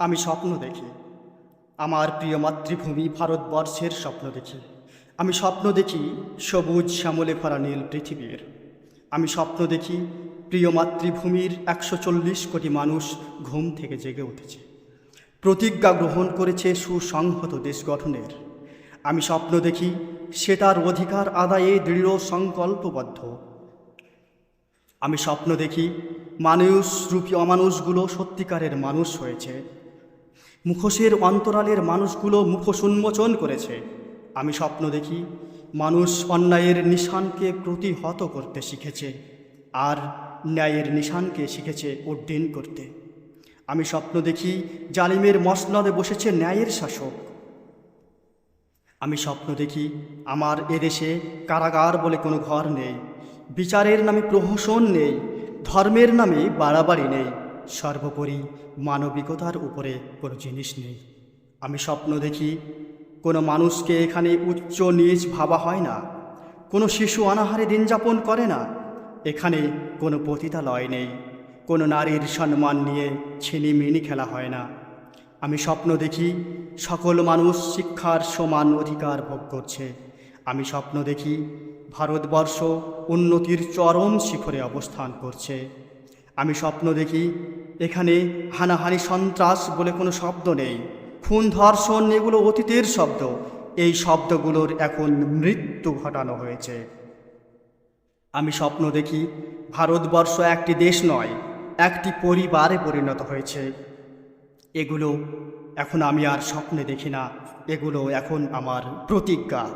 আমি স্বপ্ন দেখি। আমার প্রিয় মাতৃভূমি ভারতবর্ষের স্বপ্ন দেখি। আমি স্বপ্ন দেখি সবুজ শ্যামলে ভরা নীল পৃথিবীর। আমি স্বপ্ন দেখি প্রিয় মাতৃভূমির একশো চল্লিশ কোটি মানুষ ঘুম থেকে জেগে উঠেছে। প্রতিজ্ঞা গ্রহণ করেছে সুসংহত দেশ গঠনের। আমি স্বপ্ন দেখি সে তার অধিকার আদায়ে দৃঢ় সংকল্পবদ্ধ। আমি স্বপ্ন দেখি মানুষ, রূপী অমানুষগুলো সত্যিকারের মানুষ হয়েছে। মুখোশের অন্তরালের মানুষগুলো মুখোশ উন্মোচন করেছে। আমি স্বপ্ন দেখি, মানুষ অন্যায়ের নিশানকে প্রতিহত করতে শিখেছে আর ন্যায়ের নিশানকে শিখেছে উড্ডীন করতে। আমি স্বপ্ন দেখি, জালিমের মসনদে বসেছে ন্যায়ের শাসক। আমি স্বপ্ন দেখি, আমার এদেশে কারাগার বলে কোনো ঘর নেই, বিচারের নামে প্রহসন নেই, ধর্মের নামে বাড়াবাড়ি নেই। সর্বোপরি মানবিকতার উপরে কোনো জিনিস নেই। আমি স্বপ্ন দেখি, কোনো মানুষকে এখানে উচ্চ নিচ ভাবা হয় না। কোনো শিশু অনাহারে দিন যাপন করে না। এখানে কোনো পতিতালয় নেই। কোনো নারীর সম্মান নিয়ে ছিনিমিনি খেলা হয় না। আমি স্বপ্ন দেখি, সকল মানুষ শিক্ষার সমান অধিকার ভোগ করছে। আমি স্বপ্ন দেখি, ভারতবর্ষ উন্নতির চরম শিখরে অবস্থান করছে। আমি স্বপ্ন দেখি এখানে হানাহানি সন্ত্রাস বলে কোনো শব্দ নেই। খুন, ধর্ষণ এগুলো অতীতের শব্দ। এই শব্দগুলোর এখন মৃত্যু ঘটানো হয়েছে। আমি স্বপ্ন দেখি, ভারতবর্ষ একটি দেশ নয়, একটি পরিবারে পরিণত হয়েছে। এগুলো এখন আমি আর স্বপ্নে দেখি না। এগুলো এখন আমার প্রতিজ্ঞা।